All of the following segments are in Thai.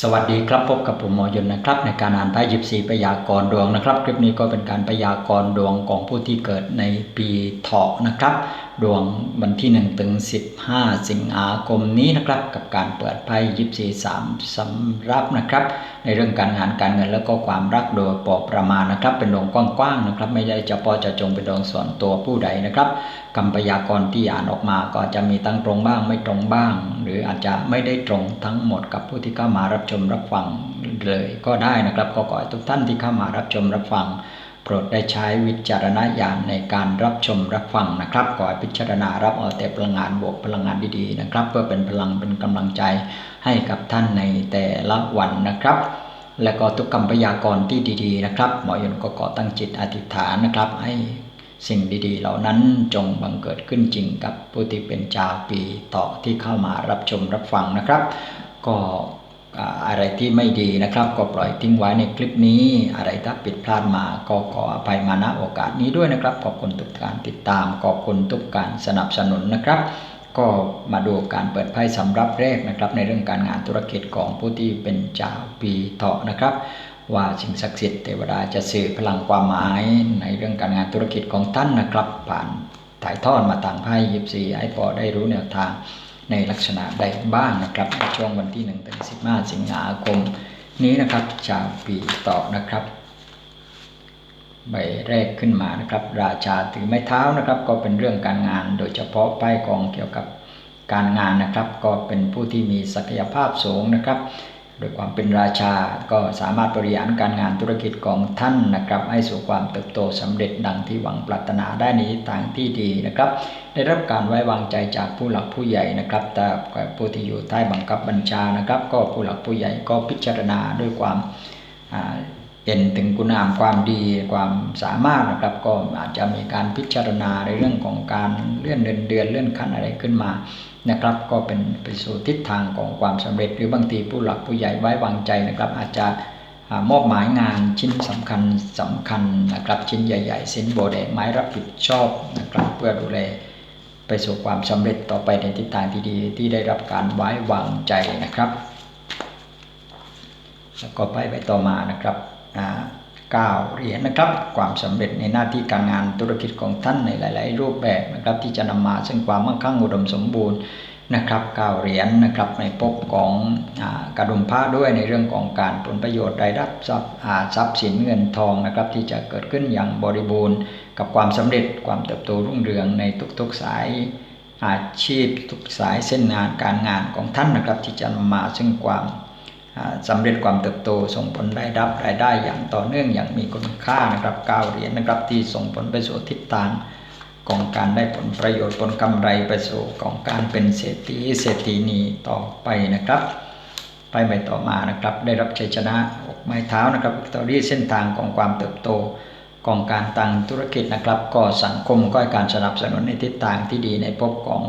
สวัสดีครับพบกับผมหมอยนนะครับ ในการอ่านไพ่ยิบสีพยากรดวงนะครับ คลิปนี้ก็เป็นการพยากรดวงของผู้ที่เกิดในปีเถาะนะครับ ดวงวันที่ 1 ถึง 15 สิงหาคมนี้นะครับ กับการเปิดไพ่ยิบสีสามสำรับนะครับ ในเรื่องการงานการเงินแล้วก็ความรักโดยปอประมาณนะครับ เป็นดวงกว้างๆนะครับ ไม่ได้เฉพาะจะจงเป็นดวงส่วนตัวผู้ใดนะครับคำพยากรณ์ที่อ่านออกมาก็จะมีตั้งตรงบ้างไม่ตรงบ้าง หรืออาจจะไม่ได้ตรงทั้งหมดกับผู้ที่เข้ามารับชมรับฟังเลยก็ได้นะครับก็ขอให้ทุกท่านที่เข้ามารับชมรับฟัง โปรดได้ใช้วิจารณญาณในการรับชมรับฟังนะครับขอให้พิจารณารับเอาแต่พลังงานบวกพลังงานดีๆนะครับ เพื่อเป็นพลังเป็นกำลังใจให้กับท่านในแต่ละวันนะครับ และก็ทุกคำพยากรณ์ที่ดีๆนะครับ หมอยนก็ขอตั้งจิตอธิษฐานนะครับ ให้สิ่งดีๆ เหล่านั้นจงบังเกิดขึ้นจริงกับผู้ที่เป็นชาวปีต่อที่เข้ามารับชมรับฟังนะครับ ก็ อะไรที่ไม่ดีนะครับ ก็ปล่อยทิ้งไว้ในคลิปนี้ อะไรถ้าผิดพลาดมาก็ขออภัยมาณโอกาสนี้ด้วยนะครับ ขอบคุณทุกการติดตามขอบคุณทุกการสนับสนุนนะครับ ก็มาดูการเปิดไพ่สำรับแรกนะครับ ในเรื่องการงานธุรกิจของผู้ที่เป็นเจ้าปีเถาะนะครับ ว่าสิ่งศักดิ์สิทธิ์เทวดาจะสื่อพลังความหมายในเรื่องการงานธุรกิจของท่านนะครับ ผ่านถ่ายทอดมาต่างไพ่ยิบซีให้พอได้รู้แนวทาง ในลักษณะใดบ้างนะครับในช่วงวันที่1ถึง15 สิงหาคม นี้นะครับชาวปีต่อนะครับใบแรกขึ้นมานะครับ ราชาถือไม้เท้านะครับ ก็เป็นเรื่องการงาน โดยเฉพาะป้ายกองเกี่ยวกับการงานนะครับ ก็เป็นผู้ที่มีศักยภาพสูงนะครับ โดยความเป็นราชาก็สามารถบริหารการงานธุรกิจของท่านนะครับ ให้สู่ความเติบโตสำเร็จดังที่หวังปรารถนาได้ในทางที่ดีนะครับ ได้รับการไว้วางใจจากผู้หลักผู้ใหญ่นะครับแต่ผู้ที่อยู่ใต้บังคับบัญชานะครับ ก็ผู้หลักผู้ใหญ่ก็พิจารณาด้วยความ เห็นถึงคุณงามความดีความสามารถนะครับ ก็อาจจะมีการพิจารณาในเรื่องของการเลื่อนเดือนเดือนเลื่อนขั้นอะไรขึ้นมานะครับ ก็เป็นไปสู่ทิศทางของความสำเร็จ หรือบางทีผู้หลักผู้ใหญ่ไว้วางใจนะครับ อาจจะมอบหมายงานชิ้นสำคัญสำคัญนะครับ ชิ้นใหญ่ๆสินโบแดงไม้รับผิดชอบนะครับเพื่อดูแลไปสู่ความสำเร็จต่อไปในทิศทางที่ดีที่ได้รับการไว้วางใจนะครับ แล้วก็ไปไปต่อมานะครับ ก้าเหรียญนะครับ ความสำเร็จในหน้าที่การงานธุรกิจของท่านในหลาย ๆ รูปแบบนะครับที่จะนำมาซึ่งความมั่งคั่งอุดมสมบูรณ์นะครับก้าเหรียญนะครับในพบของกระดุมผ้าด้วยในเรื่องของการผลประโยชน์รายรับทรัพย์ทรัพย์สินเงินทองนะครับที่จะเกิดขึ้นอย่างบริบูรณ์ กับความสำเร็จความเติบโตรุ่งเรืองในทุก ๆ สายอาชีพทุกสายเส้นงานการงานของท่านนะครับที่จะนำมาซึ่งความ สำเร็จความเติบโตส่งผลได้รับรายได้อย่างต่อเนื่องอย่างมีคุณค่านะครับก้าเหรียญนะครับที่ส่งผลไปสู่ทิศทางของการได้ผลประโยชน์ผลกำไรไปสู่ของการเป็นเศรษฐีเศรษฐีนีต่อไปนะครับ ไปไปต่อมานะครับ ได้รับชัยชนะอกไม้เท้านะครับตอรี่เส้นทางของความเติบโตของการตั้งธุรกิจนะครับ ก็สังคมก็ให้การสนับสนุนในทิศทางที่ดีในพบของ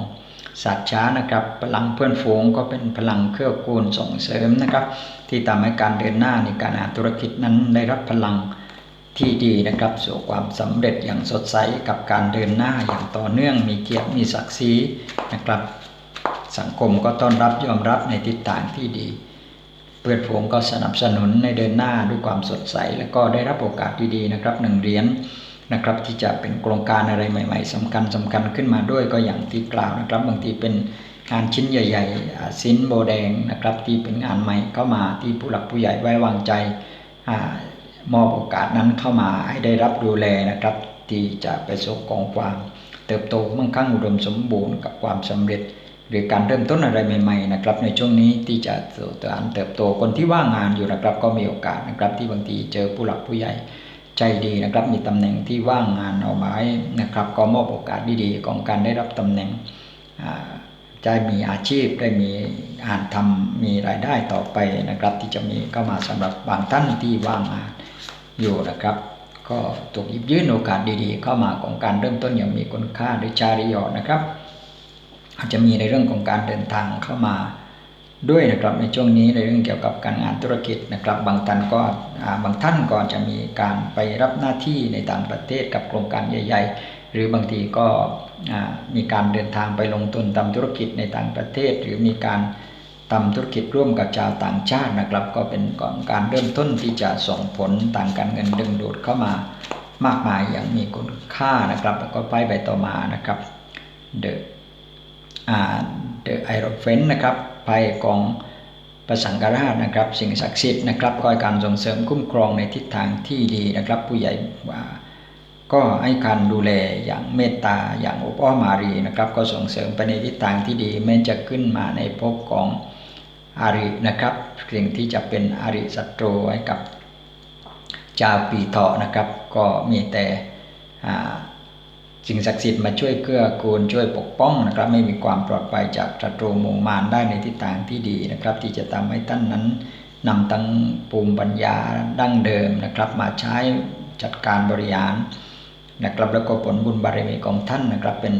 สัตว์ช้านะครับ พลังเพื่อนฝูงก็เป็นพลังเครื่อกูลส่งเสริมนะครับ ที่ทำให้การเดินหน้าในการงานธุรกิจนั้นได้รับพลังที่ดีนะครับสู่ความสำเร็จอย่างสดใสกับการเดินหน้าอย่างต่อเนื่องมีเกียรติมีศักดิ์ศรีนะครับ สังคมก็ต้อนรับยอมรับในทิศทางที่ดี เพื่อนฝูงก็สนับสนุนในเดินหน้าด้วยความสดใส และก็ได้รับโอกาสดีๆนะครับหนึ่งเหรียญ นะครับ ที่จะเป็นโครงการอะไรใหม่ ๆสำคัญสำคัญขึ้นมาด้วยก็อย่างที่กล่าวนะครับ บางทีเป็นงานชิ้นใหญ่ๆสินโบแดงนะครับที่เป็นงานใหม่เข้ามาที่ผู้หลักผู้ใหญ่ไว้วางใจมอบโอกาสนั้นเข้ามาให้ได้รับดูแลนะครับ ที่จะไปสู่กองความเติบโตมั่งคั่งอุดมสมบูรณ์กับความสำเร็จ หรือการเริ่มต้นอะไรใหม่ๆนะครับในช่วงนี้ที่จะสู่การเติบโตคนที่ว่างงานอยู่นะครับ ก็มีโอกาสนะครับที่บางทีเจอผู้หลักผู้ใหญ่ ใจดีนะครับ มีตำแหน่งที่ว่างงานเอาไม้นะครับ ก็มอบโอกาสดีๆของการได้รับตำแหน่งจะมีอาชีพได้มีอ่านทำมีรายได้ต่อไปนะครับ ที่จะมีเข้ามาสำหรับบางท่านที่ว่างงานอยู่นะครับ ก็ถูกยิบยื่นโอกาสดีๆ เข้ามาของการเริ่มต้นอย่างมีคุณค่าหรือจาริยอนะครับ อาจจะมีในเรื่องของการเดินทางเข้ามา ด้วยนะครับในช่วงนี้ในเรื่องเกี่ยวกับการงานธุรกิจนะครับ บางท่านก็บางท่านก็จะมีการไปรับหน้าที่ในต่างประเทศกับโครงการใหญ่ ๆ หรือบางทีก็มีการเดินทางไปลงทุนทำธุรกิจในต่างประเทศ หรือมีการทำธุรกิจร่วมกับชาวต่างชาตินะครับ ก็เป็นก่อนการเริ่มต้นที่จะส่งผลต่างการเงินดึงดูดเข้ามามากมายอย่างมีคุณค่านะครับ แล้วก็ไปไปต่อมานะครับเดอะอ่าเดอะไอโรเฟนนะครับ ไปกองประสังกราชนะครับ สิ่งศักดิ์สิทธิ์นะครับคอยการส่งเสริมคุ้มครองในทิศทางที่ดีนะครับ ผู้ใหญ่ว่าก็ให้การดูแลอย่างเมตตาอย่างอบอ้อมอารีนะครับ ก็ส่งเสริมไปในทิศทางที่ดีแม้จะขึ้นมาในภพของอารินะครับสิ่งที่จะเป็นอาริศัตรูให้กับจาปีเถาะนะครับ ก็มีแต่ สิ่งศักดิ์สิทธิ์มาช่วยเกื้อกูลช่วยปกป้องนะครับไม่มีความปลอดภัยจากศัตรูมงมารได้ในทิศทางที่ดีนะครับ ที่จะทำให้ท่านนั้นนำตั้งภูมิปัญญาดั้งเดิมนะครับ มาใช้จัดการบริหารนะครับแล้วก็ผลบุญบารมีของท่านนะครับเป็น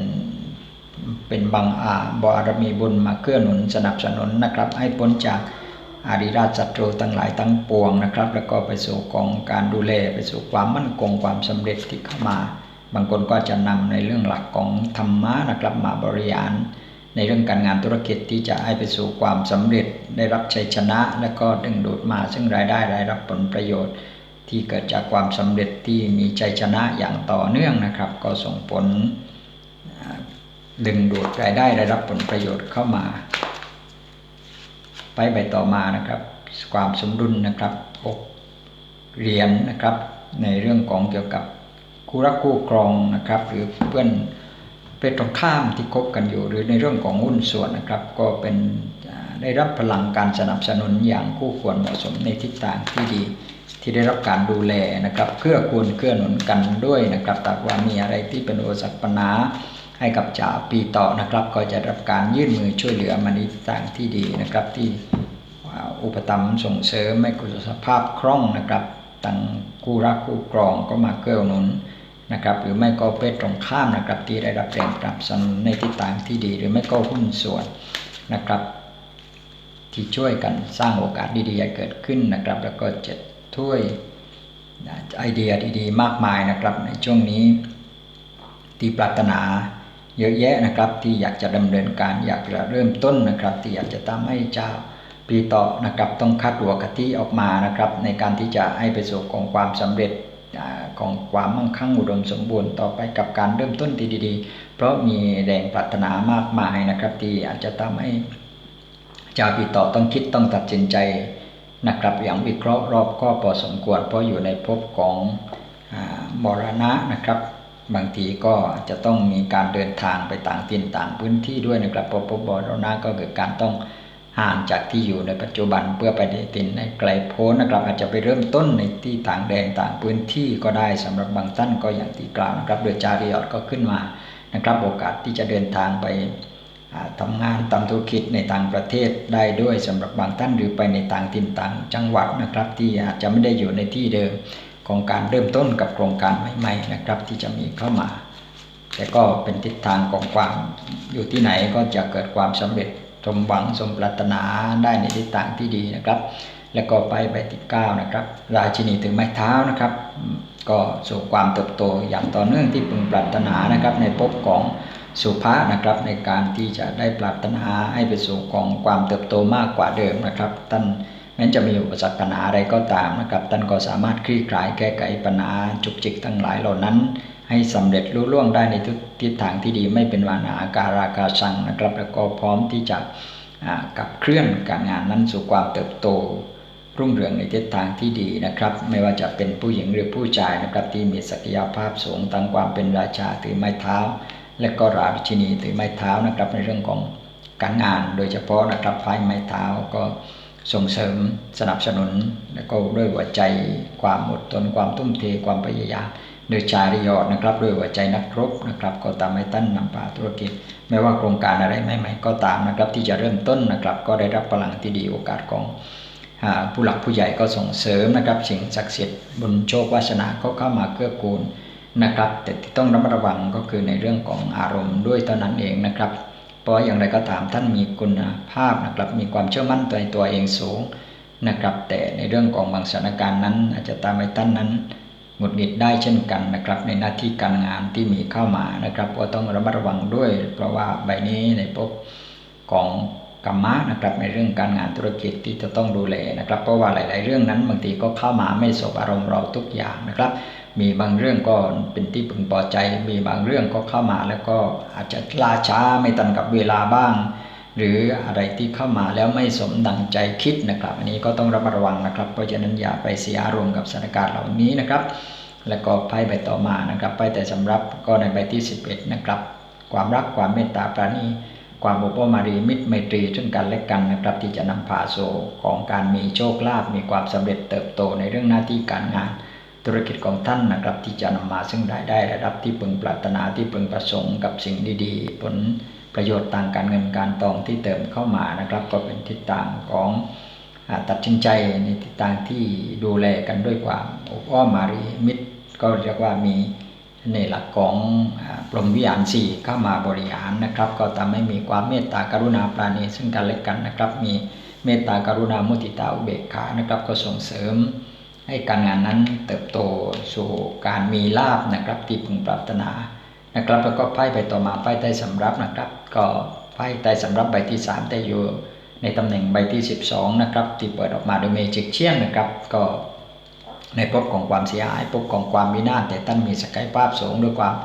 เป็นบางอาบารมีบุญมาเกื้อหนุนสนับสนุนนะครับ ให้พ้นจากอาริราชศัตรูทั้งหลายทั้งปวงนะครับ แล้วก็ไปสู่กองการดูแลไปสู่ความมั่นคงความสำเร็จที่เข้ามา บางคนก็จะนำในเรื่องหลักของธรรมะนะครับมาบริหาร ในเรื่องการงานธุรกิจที่จะให้ไปสู่ความสำเร็จได้รับชัยชนะ และก็ดึงดูดมาซึ่งรายได้ได้รับผลประโยชน์ ที่เกิดจากความสำเร็จที่มีชัยชนะอย่างต่อเนื่องนะครับ ก็ส่งผลดึงดูดรายได้ได้รับผลประโยชน์เข้ามา ไปไปต่อมานะครับ ความสมดุลนะครับอกเรียนนะครับในเรื่องของเกี่ยวกับ คู่รักคู่ครองนะครับ หรือเพื่อนเพศตรงข้ามที่คบกันอยู่ หรือในเรื่องของหุ้นส่วนนะครับ ก็เป็นได้รับพลังการสนับสนุนอย่างคู่ควรเหมาะสมในทิศทางที่ดีที่ได้รับการดูแลนะครับเพื่อควรเกื้อหนุนกันด้วยนะครับแต่ว่ามีอะไรที่เป็นอุปสรรคปัญหาให้กับจ่าปีต่อนะครับ ก็จะรับการยื่นมือช่วยเหลือมาในทางที่ดีนะครับที่อุปถัมส่งเสริมให้กุศลภาพคล่องนะครับตั้งคู่รักคู่ครองก็มาเกื้อหนุน นะครับหรือไม่ก็เพศตรงข้ามนะครับที่ได้รับแรงปรับสนุนในทิศทางที่ดี หรือไม่ก็หุ้นส่วนนะครับ ที่ช่วยกันสร้างโอกาสดีๆให้เกิดขึ้นนะครับ แล้วก็จะถ้วยไอเดียดีๆ มากมายนะครับ ในช่วงนี้ที่ปรารถนาเยอะแยะนะครับ ที่อยากจะดำเนินการอยากจะเริ่มต้นนะครับ ที่อยากจะทำให้เจ้าปีต่อนะครับต้องคัดหัวกะทิออกมานะครับ ในการที่จะให้ไปสู่ของความสำเร็จ ของความมั่งคั่งอุดมสมบูรณ์ต่อไปกับการเริ่มต้นที่ดี ๆ เพราะมีแรงปรารถนามากมายนะครับ ที่อาจจะทำให้เจ้าปีต่อต้องคิดต้องตัดสินใจนะครับ อย่างวิเคราะห์รอบก็พอสมควร เพราะอยู่ในภพของมรณะนะครับ บางทีก็จะต้องมีการเดินทางไปต่างถิ่นต่างพื้นที่ด้วยนะครับเพราะพบบรณะก็คือการต้อง ห่างจากที่อยู่ในปัจจุบันเพื่อไปในตินในไกลโพ้นนะครับอาจจะไปเริ่มต้นในที่ต่างแดนต่างพื้นที่ก็ได้สำหรับบางท่านก็อย่างที่กล่าวนะครับ โดยจาริยอดก็ขึ้นมานะครับโอกาสที่จะเดินทางไปทำงานทำธุรกิจในต่างประเทศได้ด้วยสำหรับบางท่านหรือไปในต่างถิ่นต่างจังหวัดนะครับ ที่อาจจะไม่ได้อยู่ในที่เดิมของการเริ่มต้นกับโครงการใหม่ๆนะครับ ที่จะมีเข้ามา แต่ก็เป็นทิศทางของความอยู่ที่ไหนก็จะเกิดความสำเร็จ สมหวังสมปรารถนาได้ในทิศทางที่ดีนะครับ แล้วก็ไปไปติดก้าวนะครับ ราชินีถึงไม้เท้านะครับ ก็สู่ความเติบโตอย่างต่อเนื่องที่พึงปรารถนานะครับ ในภพของสุภาษนะครับในการที่จะได้ปรารถนาให้ไปสู่ของความเติบโตมากกว่าเดิมนะครับ ท่านแม้จะมีอุปสรรคปัญหาอะไรก็ตามนะครับ ท่านก็สามารถคลี่คลายแก้ไขปัญหาจุกจิกทั้งหลายเหล่านั้น ให้สำเร็จรุ่ล่วงได้ในทุกทิศทางที่ดีไม่เป็นวานาการากาชังนะครับ แล้วก็พร้อมที่จะกับเคลื่อนการงานนั้นสู่ความเติบโต รุ่งเรืองในทิศทางที่ดีนะครับ ไม่ว่าจะเป็นผู้หญิงหรือผู้ชายนะครับที่มีศักยภาพสูงตั้งความเป็นราชาถือไม้เท้า และก็ราชินีถือไม้เท้านะครับในเรื่องของการงานโดยเฉพาะนะครับไฟไม้เท้าก็ ส่งเสริมสนับสนุน และก็ด้วยหัวใจความอดทนความทุ่มเทความพยายามโดยชาริยอดนะครับด้วยหัวใจนักรบนะครับ ก็ตามให้ตั้นนำพาธุรกิจ ไม่ว่าโครงการอะไรใหม่ๆก็ตามนะครับ ที่จะเริ่มต้นนะครับ ก็ได้รับพลังที่ดีโอกาสของผู้หลักผู้ใหญ่ก็ส่งเสริมนะครับสิ่งศักดิ์สิทธิ์บุญโชควาสนาก็เข้ามาเกื้อกูลนะครับ แต่ที่ต้องระมัดระวังก็คือในเรื่องของอารมณ์ด้วยเท่านั้นเองนะครับ เพราะอย่างไรก็ตามท่านมีคุณภาพนะครับ มีความเชื่อมั่นตัวตัวเองสูงนะครับ แต่ในเรื่องของบางสถานการณ์นั้น อาจจะตามให้ท่านนั้นหงุดหงิดได้เช่นกันนะครับ ในหน้าที่การงานที่มีเข้ามานะครับ ก็ต้องระมัดระวังด้วย เพราะว่าใบนี้ในพบของกรรมะนะครับในเรื่องการงานธุรกิจที่จะต้องดูแลนะครับ เพราะว่าหลาย ๆ เรื่องนั้นบางทีก็เข้ามาไม่สบอารมณ์เราทุกอย่างนะครับ มีบางเรื่องก็เป็นที่พึงพอใจ มีบางเรื่องก็เข้ามาแล้วก็อาจจะล่าช้าไม่ตันกับเวลาบ้าง หรืออะไรที่เข้ามาแล้วไม่สมดังใจคิดนะครับ อันนี้ก็ต้องระมัดระวังนะครับ เพราะฉะนั้นอย่าไปเสียอารมณ์กับสถานการณ์เหล่านี้นะครับ แล้วก็ไพ่ใบต่อมานะครับไพ่แต่สำรับก็ในใบที่ 11 นะครับ ความรักความเมตตาปราณีความอุปมารีมิตรไมตรีซึ่งกันและกันนะครับที่จะนำพาสู่ของการมีโชคลาภมีความสำเร็จเติบโตในเรื่องหน้าที่การงาน ธุรกิจของท่านนะครับที่จะนำมาซึ่งรายได้ระดับที่พึงปรารถนาที่พึงประสงค์กับสิ่งดีๆ ผลประโยชน์ทางการเงินการตองที่เติมเข้ามานะครับ ก็เป็นทิศทางของอตัดสินใจในทิศทางที่ดูแลกันด้วยความอบอ้อมมารีมิตร ก็เรียกว่ามีในหลักของปรมวิหารสี่เข้ามาบริหารนะครับ ก็ทำให้มีความเมตตากรุณาปราณีซึ่งกันและกันนะครับ มีเมตตากรุณามุติตาอุเบกขานะครับก็ส่งเสริม ให้การงานนั้นเติบโตสู่การมีลาบนะครับที่พึงปรารถนานะครับ แล้วก็ไพ่ไปต่อมาไพ่ใต้สำรับนะครับ ก็ไพ่ใต้สำรับใบที่3แต่อยู่ในตำแหน่งใบที่ 12นะครับที่เปิดออกมาโดยเมจิกเชียนนะครับ ก็ในภพของความเสียหายภพของความวินาศแต่ท่านมีศักยภาพสูงด้วยความ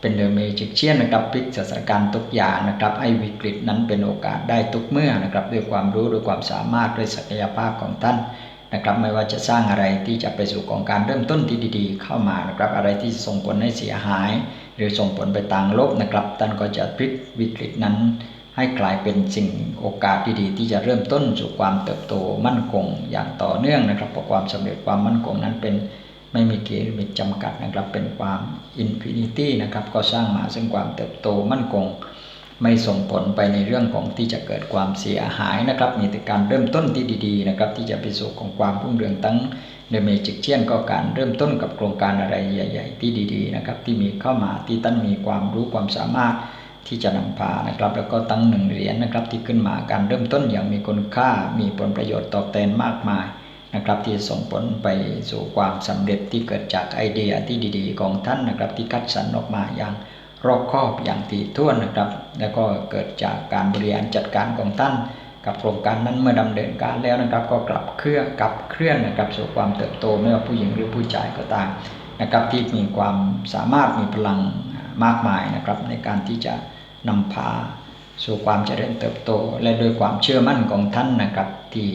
เป็นเดอเมจิกเชียนนะครับพลิกสถานการณ์ทุกอย่างนะครับให้วิกฤตนั้นเป็นโอกาสได้ทุกเมื่อนะครับด้วยความรู้ด้วยความสามารถด้วยศักยภาพของท่าน นะครับ ไม่ว่าจะสร้างอะไรที่จะไปสู่ของการเริ่มต้นที่ดี ๆ เข้ามานะครับ อะไรที่ส่งผลให้เสียหาย หรือส่งผลไปทางลบนะครับท่านก็จะพลิกวิกฤตนั้นให้กลายเป็นสิ่งโอกาสดีๆที่จะเริ่มต้นสู่ความเติบโตมั่นคงอย่างต่อเนื่องนะครับเพราะความสำเร็จความมั่นคงนั้นเป็นไม่มีเกณฑ์มีจำกัดนะครับเป็นความอินฟินิตี้นะครับก็สร้างมาซึ่งความเติบโตมั่นคง ไม่ส่งผลไปในเรื่องของที่จะเกิดความเสียหายนะครับ มีแต่การเริ่มต้นที่ดีๆนะครับ ที่จะไปสู่ของความรุ่งเรืองตั้งเดเมจิกเชียนก็การเริ่มต้นกับโครงการอะไรใหญ่ ๆ ที่ดีๆนะครับ ที่มีเข้ามาที่ตั้นมีความรู้ความสามารถที่จะนำพานะครับ แล้วก็ตั้งหนึ่งเหรียญนะครับ ที่ขึ้นมาการเริ่มต้นอย่างมีคุณค่า มีผลประโยชน์ตอบแทนมากมายนะครับที่ส่งผลไปสู่ความสำเร็จที่เกิดจากไอเดียที่ดี ๆ ของท่านนะครับที่คัดสรรออกมาอย่าง รอบคอบอย่างถี่ถ้วนนะครับ แล้วก็เกิดจากการบริหารจัดการของท่านกับโครงการนั้นเมื่อดำเนินการแล้วนะครับ ก็กลับเคลื่อนกลับเคลื่อนนะครับสู่ความเติบโตไม่ว่าผู้หญิงหรือผู้ชายก็ตามนะครับที่มีความสามารถมีพลังมากมายนะครับในการที่จะนำพาสู่ความเจริญเติบโต และด้วยความเชื่อมั่นของท่านนะครับที่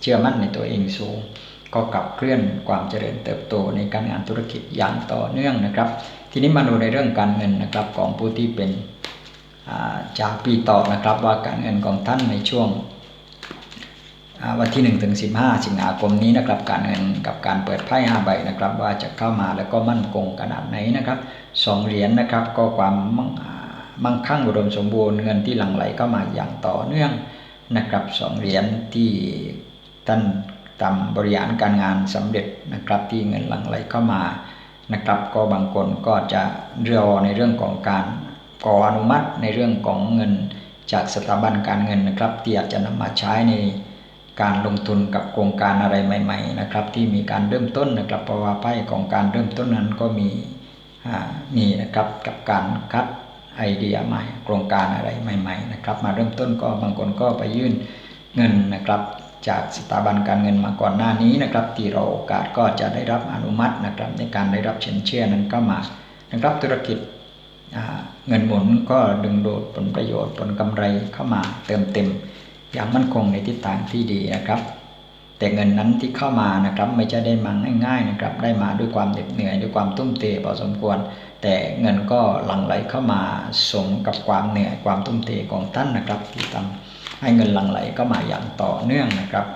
เชื่อมั่นในตัวเองสูง ก็กลับเคลื่อนความเจริญเติบโตในการงานธุรกิจอย่างต่อเนื่องนะครับ ทีนี้มาดูในเรื่องการเงินนะครับของผู้ที่เป็นจากปีต่อนะครับว่าการเงินของท่านในช่วงวันที่1ถึง15 สิงหาคมนี้นะครับการเงินกับการเปิดไพ่5ใบนะครับว่าจะเข้ามาแล้วก็มั่นคงขนาดไหนนะครับสองเหรียญนนะครับก็ความมั่งคั่งอุดมสมบูรณ์เงินที่หลั่งไหลเข้ามาอย่างต่อเนื่องนะครับสองเหรียญที่ท่านทำบริหารการงานสำเร็จนะครับที่เงินหลั่งไหลเข้ามา นะครับ ก็บางคนก็จะรอในเรื่องของการขออนุมัติในเรื่องของเงินจากสถาบันการเงินนะครับ ที่อาจจะนำมาใช้ในการลงทุนกับโครงการอะไรใหม่ ๆ นะครับ ที่มีการเริ่มต้นนะครับ เพราะว่าไพ่ของการเริ่มต้นนั้นก็มีมีนะครับกับการคัดไอเดียใหม่ โครงการอะไรใหม่ ๆ นะครับ มาเริ่มต้นก็บางคนก็ไปยื่นเงินนะครับ จากสถาบันการเงินมาก่อนหน้านี้นะครับที่เราโอกาสก็จะได้รับอนุมัตินะครับในการได้รับเชิญเชื่อนั้นก็มานะครับธุรกิจเงินหมุนก็ดึงดูดผลประโยชน์ผลกำไรเข้ามาเติมเต็ม อย่างมั่นคงในทิศทางที่ดีนะครับ แต่เงินนั้นที่เข้ามานะครับไม่ใช่ได้มาง่าย ๆนะครับ ได้มาด้วยความเหน็ดเหนื่อยด้วยความตุ้มเตะพอสมควร แต่เงินก็หลั่งไหลเข้ามาสมกับความเหนื่อยความทุ่มเทของท่านนะครับที่ทำ ให้เงินหลั่งไหลเข้ามาอย่างต่อเนื่องนะครับ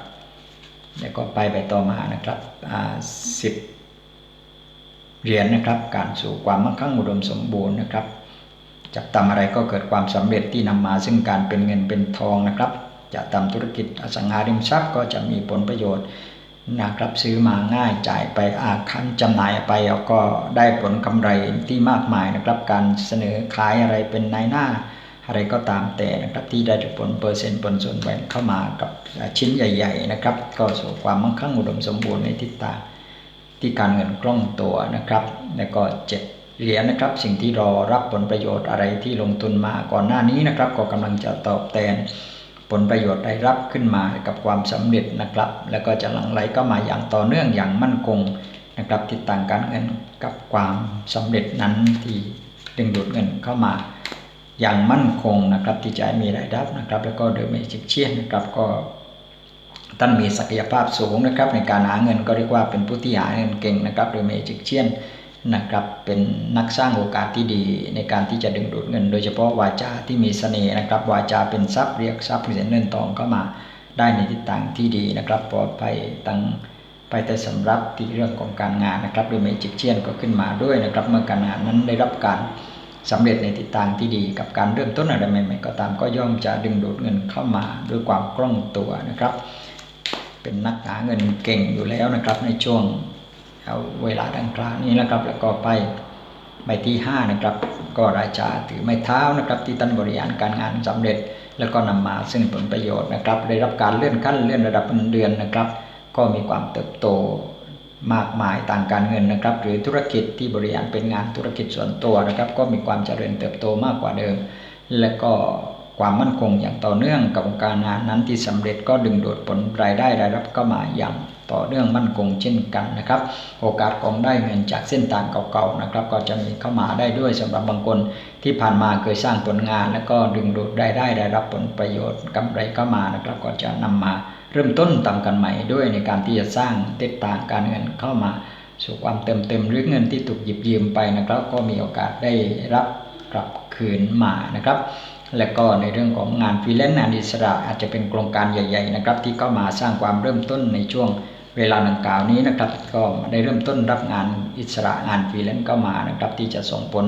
แล้วก็ไปไปต่อมานะครับสิบเหรียญนนะครับการสู่ความมั่งคั่งอุดมสมบูรณ์นะครับจะทำอะไรก็เกิดความสำเร็จที่นำมาซึ่งการเป็นเงินเป็นทองนะครับจะทำธุรกิจอสังหาริมทรัพย์ก็จะมีผลประโยชน์นะครับซื้อมาง่ายจ่ายไปอาคันจำหน่ายไปแล้วก็ได้ผลกำไรที่มากมายนะครับ การเสนอขายอะไรเป็นนายหน้า อะไรก็ตามแต่นะครับที่ได้ผลเปอร์เซ็นต์ผลส่วนแบ่งเข้ามากับชิ้นใหญ่ ๆ นะครับ ก็สู่ความมั่งคั่งอุดมสมบูรณ์ในทิศทางที่การเงินคล่องตัวนะครับ แล้วก็เจ็ดเหรียญนะครับ สิ่งที่รอรับผลประโยชน์อะไรที่ลงทุนมาก่อนหน้านี้นะครับ ก็กำลังจะตอบแทนผลประโยชน์ได้รับขึ้นมากับความสำเร็จนะครับ แล้วก็จะหลั่งไหลก็มาอย่างต่อเนื่องอย่างมั่นคงนะครับทิศทางการเงินกับความสำเร็จนั้นที่ดึงดูดเงินเข้ามา อย่างมั่นคงนะครับที่จะมีรายรับนะครับ แล้วก็โดยไม่จิกเชียนนะครับก็ท่านมีศักยภาพสูงนะครับ ในการหาเงินก็เรียกว่าเป็นผู้ที่หาเงินเก่งนะครับโดยไม่จิกเชียนนะครับเป็นนักสร้างโอกาสที่ดีในการที่จะดึงดูดเงิน โดยเฉพาะวาจาที่มีเสน่ห์นะครับ วาจาเป็นทรัพย์เรียกทรัพย์เงินเงินทองเข้ามาได้ในทิศทางที่ดีนะครับปลอดภัยตั้งไปแต่สำรับที่เรื่องของการงานนะครับโดยเมจิกเชียนก็ขึ้นมาด้วยนะครับ เมื่อการงานนั้นได้รับการ สำเร็จในทิศทางที่ดีกับการเริ่มต้นอะไรใหม่ ๆ ก็ตามก็ย่อมจะดึงดูดเงินเข้ามาด้วยความคล่องตัวนะครับ เป็นนักหาเงินเก่งอยู่แล้วนะครับในช่วงเอาเวลาดังกล่าวนี้นะครับ แล้วก็ไปใบที่5นะครับก็ราชาถือไม้เท้านะครับที่ตันบริหารการงานสำเร็จ แล้วก็นำมาซึ่งผลประโยชน์นะครับ ได้รับการเลื่อนขั้นเลื่อนระดับเงินเดือนนะครับ ก็มีความเติบโต มากมายต่างการเงินนะครับ หรือธุรกิจที่บริหารเป็นงานธุรกิจส่วนตัวนะครับ ก็มีความเจริญเติบโตมากกว่าเดิม และก็ความมั่นคงอย่างต่อเนื่องกับการงานนั้นที่สำเร็จก็ดึงดูดผลรายได้รายรับก็มาอย่างต่อเนื่องมั่นคงเช่นกันนะครับ โอกาสของได้เงินจากเส้นทางเก่าๆนะครับ ก็จะมีเข้ามาได้ด้วยสำหรับบางคนที่ผ่านมาเคยสร้างผลงาน แล้วก็ดึงดูดได้ได้ได้รับผลประโยชน์กำไรเข้ามานะครับ ก็จะนำมา ริ่มต้นตามกันใหม่ด้วยในการที่จะสร้างติดต่างการเงินเข้ามาสู่ความเติมเต็มหรือเงินที่ถูกหยิบยืมไปนะครับ ก็มีโอกาสได้รับกลับคืนมานะครับ และก็ในเรื่องของงานฟรีแลนซ์งานอิสระอาจจะเป็นโครงการใหญ่ ๆ นะครับ ที่เข้ามาสร้างความเริ่มต้นในช่วงเวลาดังกล่าวนี้นะครับก็ได้เริ่มต้นรับงานอิสระงานฟรีแลนซ์ก็มานะครับ ที่จะส่งผล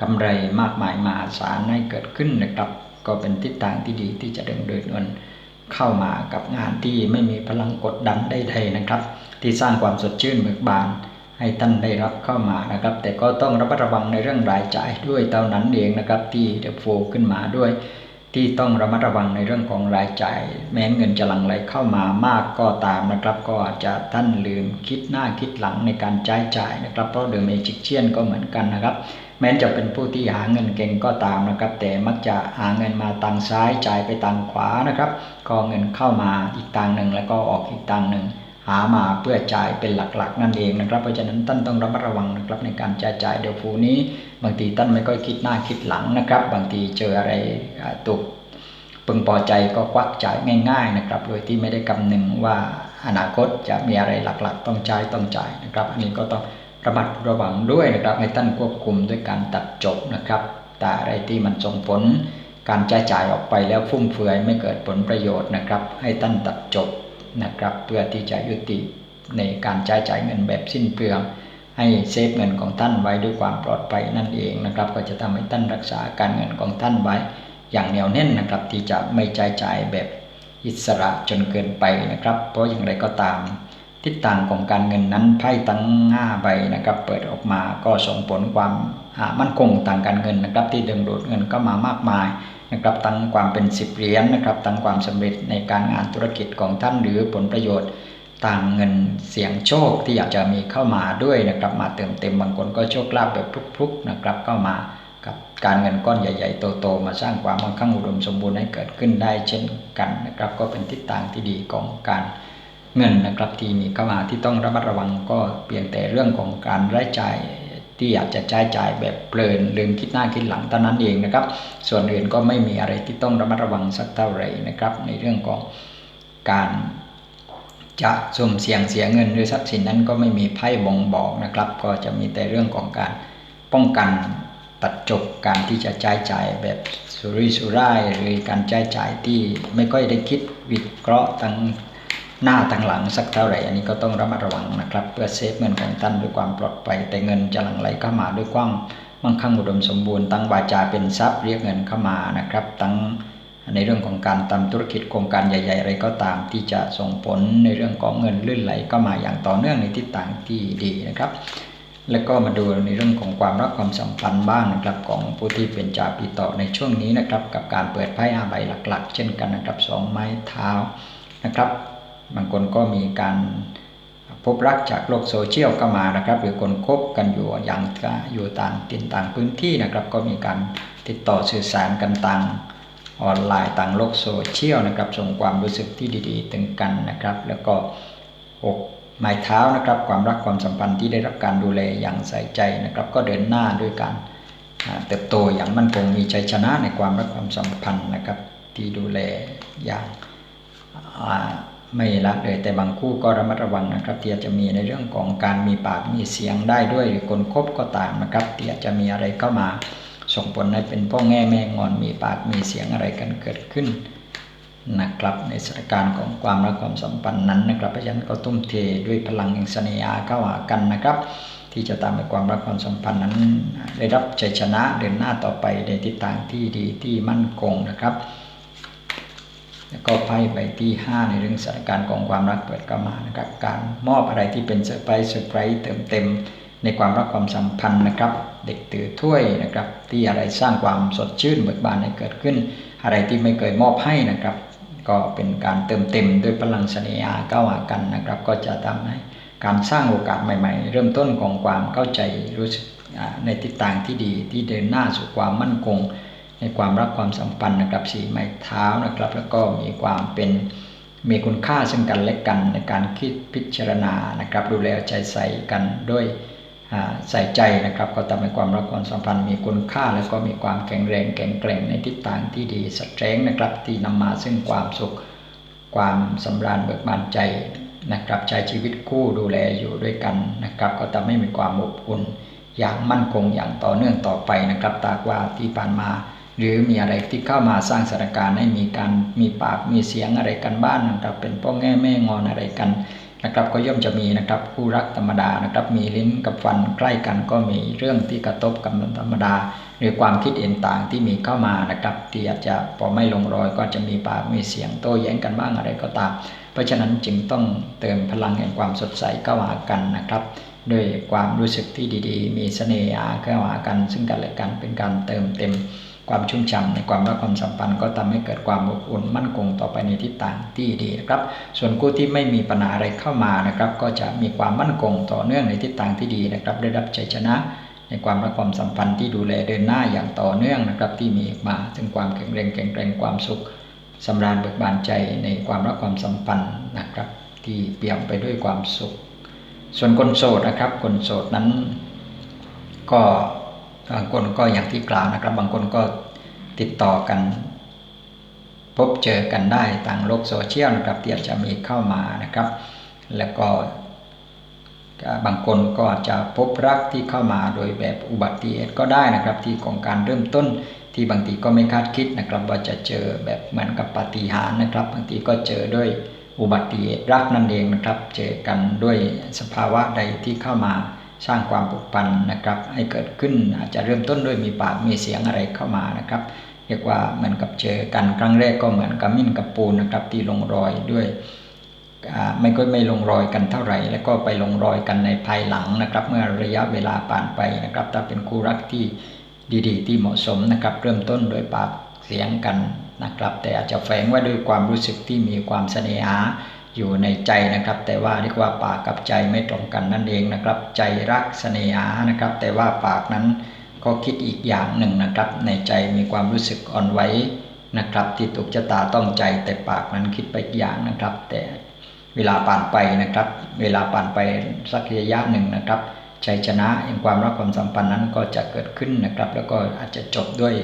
กำไรมากมายมหาศาลให้เกิดขึ้นนะครับ ก็เป็นทิศทางที่ดีที่จะดึงดูดเงิน เข้ามากับงานที่ไม่มีพลังกดดันใดๆนะครับ ที่สร้างความสดชื่นเบิกบานให้ท่านได้รับเข้ามานะครับ แต่ก็ต้องระมัดระวังในเรื่องรายจ่ายด้วยเท่านั้นเองนะครับ ที่เดโฟขึ้นมาด้วย ที่ต้องระมัดระวังในเรื่องของรายจ่าย แม้เงินจะหลั่งไหลเข้ามามากก็ตามนะครับ ก็อาจจะท่านลืมคิดหน้าคิดหลังในการใช้จ่ายนะครับ เพราะเดอะเมจิกเชียนก็เหมือนกันนะครับ แม้จะเป็นผู้ที่หาเงินเก่งก็ตามนะครับ แต่มักจะหาเงินมาทางซ้ายจ่ายไปทางขวานะครับ ก็เงินเข้ามาอีกทางหนึ่งแล้วก็ออกอีกทางหนึ่งหามาเพื่อจ่ายเป็นหลักๆ นั่นเองนะครับ เพราะฉะนั้นท่านต้องระมัดระวังนะครับในการจ่ายจ่ายเดี๋ยวฟูนี้ บางทีท่านไม่ค่อยคิดหน้าคิดหลังนะครับ บางทีเจออะไรตุกพึงพอใจก็ควักจ่ายง่าย ๆนะครับ โดยที่ไม่ได้กำนึงว่าอนาคตจะมีอะไรหลักๆ ต้องใช้ต้องจ่ายนะครับ อันนี้ก็ต้อง ระมัดระวังด้วยนะครับให้ท่านควบคุมด้วยการตัดจบนะครับแต่อะไรที่มันส่งผลการจ่ายจ่ายออกไปแล้วฟุ่มเฟือยไม่เกิดผลประโยชน์นะครับ ให้ท่านตัดจบนะครับ เพื่อที่จะยุติในการจ่ายจ่ายเงินแบบสิ้นเปลืองให้เซฟเงินของท่านไว้ด้วยความปลอดภัยนั่นเองนะครับ ก็จะทำให้ท่านรักษาการเงินของท่านไว้ อย่างเหนียวแน่นนะครับ ที่จะไม่จ่ายจ่ายแบบอิสระจนเกินไปนะครับ เพราะอย่างไรก็ตาม ทิศทางของการเงินนั้นไพ่ตั้งห้าใบนะครับ เปิดออกมาก็ส่งผลความมั่นคงทางการเงินนะครับ ที่ดึงดูดเงินเข้ามามากมายนะครับตั้งความเป็นสิบเหรียญนะครับตั้งความสำเร็จในการงานธุรกิจของท่านหรือผลประโยชน์ต่างเงินเสียงโชคที่อยากจะมีเข้ามาด้วยนะครับมาเติมเต็มบางคนก็โชคลาภแบบพลุกๆนะครับเข้ามากับการเงินก้อนใหญ่ ๆ โตๆมาสร้างความมั่งคั่งอุดมสมบูรณ์ให้เกิดขึ้นได้เช่นกันนะครับ ก็เป็นทิศทางที่ดีของการ เงินนะครับที่มีเข้ามาที่ต้องระมัดระวังก็เพียงแต่เรื่องของการรายจ่ายที่อยากจะใช้จ่ายแบบเพลินลืมคิดหน้าคิดหลังเท่านั้นเองนะครับ ส่วนอื่นก็ไม่มีอะไรที่ต้องระมัดระวังสักเท่าไหร่นะครับ ในเรื่องของการจะสุ่มเสี่ยงเสียเงินหรือทรัพย์สินนั้นก็ไม่มีไพ่บ่งบอกนะครับ ก็จะมีแต่เรื่องของการป้องกันตัดจบการที่จะใช้จ่ายแบบสุรุ่ยสุร่ายหรือการใช้จ่ายที่ไม่ค่อยได้คิดวิเคราะห์ทั้ง หน้าทั้งหลังสักเท่าไหร่ อันนี้ก็ต้องระมัดระวังนะครับ เพื่อเซฟเงินของท่านด้วยความปลอดภัยแต่เงินจะหลั่งไหลเข้ามาด้วยความมั่งคั่งอุดมสมบูรณ์ตั้งวาจาเป็นทรัพย์เรียกเงินเข้ามานะครับ ตั้งในเรื่องของการทำธุรกิจโครงการใหญ่ ๆ อะไรก็ตามที่จะส่งผลในเรื่องของเงินลื่นไหลเข้ามาอย่างต่อเนื่องในทิศทางที่ดีนะครับแล้วก็มาดูในเรื่องของความรักความสัมพันธ์บ้างนะครับของผู้ที่เป็นจ่าปีต่อในช่วงนี้นะครับ กับการเปิดไพ่อาใบหลัก ๆ เช่นกันนะครับสองไม้เท้านะครับ บางคนก็มีการพบรักจากโลกโซเชียลก็มานะครับ หรือคนคบกันอยู่อย่างอยู่ต่างตินต่างพื้นที่นะครับ ก็มีการติดต่อสื่อสารกันต่างออนไลน์ต่างโลกโซเชียลนะครับ ส่งความรู้สึกที่ดีๆ ถึงกันนะครับ แล้วก็อกไม้เท้านะครับ ความรักความสัมพันธ์ที่ได้รับการดูแลอย่างใส่ใจนะครับ ก็เดินหน้าด้วยการเติบโตอย่างมั่นคงมีชัยชนะในความรักความสัมพันธ์นะครับ ที่ดูแลอย่าง ไม่ละเลยแต่บางคู่ก็ระมัดระวังนะครับที่อาจะมีในเรื่องของการมีปากมีเสียงได้ด้วยหรือคนคบก็ตามนะครับที่อาจะมีอะไรเข้ามา ส่งผลให้เป็นพ่อแง่แม่งอนมีปากมีเสียงอะไรกันเกิดขึ้นนะครับในสถานการณ์ของความรักความสัมพันธ์นั้นนะครับเพราะฉะนั้นก็ตุ้มเทด้วยพลังแห่งเสน่หาเข้าหากันนะครับ ที่จะทำให้ความรักความสัมพันธ์นั้น ได้รับชัยชนะเดินหน้าต่อไปในทิศทางที่ดีที่มั่นคงนะครับ แล้วก็ไพ่ใบที่ 5 ในเรื่องสถานการณ์ของความรักเปิดเข้ามานะครับ การมอบอะไรที่เป็นเซอร์ไพรส์เซอร์ไพรส์เติมเต็มในความรักความสัมพันธ์นะครับ เด็กตือถ้วยนะครับ ที่อะไรสร้างความสดชื่นเบิกบานให้เกิดขึ้น อะไรที่ไม่เคยมอบให้นะครับ ก็เป็นการเติมเต็มด้วยพลังเสน่หาก้าวหากันนะครับ ก็จะทำให้การสร้างโอกาสใหม่ ๆ เริ่มต้นของความเข้าใจรู้สึกในทิศทางที่ดีที่เดินหน้าสู่ความมั่นคง ในความรักความสัมพันธ์นะครับสีไม้เท้านะครับ แล้วก็มีความเป็นมีคุณค่าซึ่งกันและกันในการคิดพิจารณานะครับ ดูแลใจใส่กันด้วยใส่ใจนะครับ ก็ทำให้ความรักความสัมพันธ์มีคุณค่า แล้วก็มีความแข็งแรงแข็งแกร่งในทิศทางที่ดีสตรงนะครับ ที่นำมาซึ่งความสุข ความสำราญเบิกบานใจนะครับใช้ชีวิตคู่ดูแลอยู่ด้วยกันนะครับ ก็ทำให้มีความอบอุ่นอย่างมั่นคงอย่างต่อเนื่องต่อไปนะครับตากว่าที่ผ่านมา หรือมีอะไรที่เข้ามาสร้างสถานการณ์ให้มีการมีปากมีเสียงอะไรกันบ้านนะครับ เป็นพ่อแง่แม่งอนอะไรกันนะครับ ก็ย่อมจะมีนะครับคู่รักธรรมดานะครับ มีลิ้นกับฟันใกล้กันก็มีเรื่องที่กระทบกันธรรมดา หรือความคิดเห็นต่างที่มีเข้ามานะครับ ที่อาจจะพอไม่ลงรอยก็จะมีปากมีเสียงโต้แย้งกันบ้างอะไรก็ตาม เพราะฉะนั้นจึงต้องเติมพลังแห่งความสดใสเข้าหากันนะครับด้วยความรู้สึกที่ดี ๆ มีเสน่ห์เข้าหากัน ซึ่งกันและกันเป็นการเติมเต็ม ความชุ่มฉ่าในความรักความสัมพันธ์ ก็ทำให้เกิดความอบอุ่นมั่นคงต่อไปในทิศทางที่ดีนะครับ ส่วนคู่ที่ไม่มีปัญหาอะไรเข้ามานะครับ ก็จะมีความมั่นคงต่อเนื่องในทิศทางที่ดีนะครับ ได้รับชัยชนะในความรักความสัมพันธ์ที่ดูแลเดินหน้าอย่างต่อเนื่องนะครับ ที่มีมาถึงความแข็งแรงแข็งแรงความสุขสำราญเบิกบานใจในความรักความสัมพันธ์นะครับ ที่เปี่ยมไปด้วยความสุข ส่วนคนโสดนะครับ คนโสดนั้นก็ บางคนก็อย่างที่กล่าวนะครับ บางคนก็ติดต่อกัน พบเจอกันได้ทางโลกโซเชียลนะครับที่อาจจะมีเข้ามานะครับ แล้วก็บางคนก็จะพบรักที่เข้ามาโดยแบบอุบัติเหตุก็ได้นะครับ ที่ของการเริ่มต้นที่บางทีก็ไม่คาดคิดนะครับ ว่าจะเจอแบบเหมือนกับปฏิหารนะครับ บางทีก็เจอด้วยอุบัติเหตุรักนั่นเองนะครับ เจอกันด้วยสภาวะใดที่เข้ามา สร้างความผูกพันนะครับ ให้เกิดขึ้นอาจจะเริ่มต้นด้วยมีปากมีเสียงอะไรเข้ามานะครับเรียกว่าเหมือนกับเจอกันครั้งแรกก็เหมือนกับมิ้นกับปูนนะครับที่ลงรอยด้วยไม่ก็ไม่ลงรอยกันเท่าไหร่ แล้วก็ไปลงรอยกันในภายหลังนะครับ เมื่อระยะเวลาผ่านไปนะครับ ถ้าเป็นคู่รักที่ดีๆ ที่เหมาะสมนะครับ เริ่มต้นโดยปากเสียงกันนะครับ แต่อาจจะแฝงไว้ด้วยความรู้สึกที่มีความเสน่หา อยู่ในใจนะครับ แต่ว่าเรียกว่าปากกับใจไม่ตรงกันนั่นเองนะครับ ใจรักเสน่หานะครับ แต่ว่าปากนั้นก็คิดอีกอย่างหนึ่งนะครับ ในใจมีความรู้สึกอ่อนไหวนะครับ ที่ถูกจะตาต้องใจแต่ปากนั้นคิดไปอีกอย่างนะครับ แต่เวลาผ่านไปนะครับ เวลาผ่านไปสักระยะหนึ่งนะครับชัยชนะแห่งความรักความสัมพันธ์นั้นก็จะเกิดขึ้นนะครับ แล้วก็อาจจะจบด้วย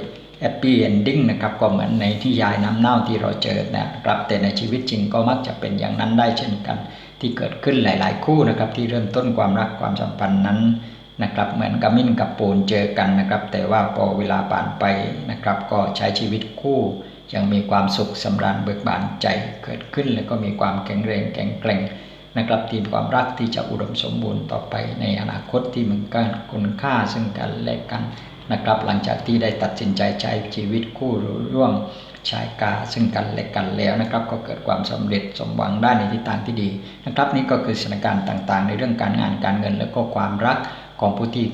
แฮปปี้เอนดิ้งนะครับก็เหมือนในที่ยายน้ำเน่าที่เราเจอนะครับแต่ในชีวิตจริงก็มักจะเป็นอย่างนั้นได้เช่นกัน ที่เกิดขึ้นหลาย ๆ คู่นะครับที่เริ่มต้นความรักความสัมพันธ์นั้นนะครับเหมือนกับมิ้นกับปูนเจอกันนะครับ แต่ว่าพอเวลาผ่านไปนะครับ ก็ใช้ชีวิตคู่ยังมีความสุขสำราญเบิกบานใจเกิดขึ้น แล้วก็มีความแข็งแรงแข็งแกร่งนะครับทีมความรักที่จะอุดมสมบูรณ์ต่อไปในอนาคตที่มันกันคุณค่าซึ่งกันและกัน นะครับ หลังจากที่ได้ตัดสินใจใช้ชีวิตคู่ร่วมชายกาซึ่งกันและกันแล้วนะครับ ก็เกิดความสำเร็จสมหวังได้ในทิศทางที่ดีนะครับ นี่ก็คือสถานการณ์ต่างๆ ในเรื่องการงานการเงิน แล้วก็ความรักของผู้ที่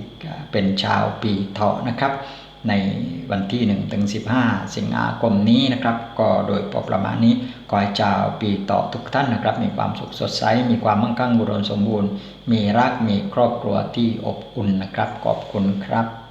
เป็นชาวปีเถาะนะครับ ในวันที่1ถึง15 สิงหาคมนี้นะครับ ก็โดยประมาณนี้ขอให้ชาวปีต่อทุกท่านนะครับ มีความสุขสดใสมีความมั่งคั่งบุรสมบูรณ์ มีรักมีครอบครัวที่อบอุ่นนะครับขอบคุณครับ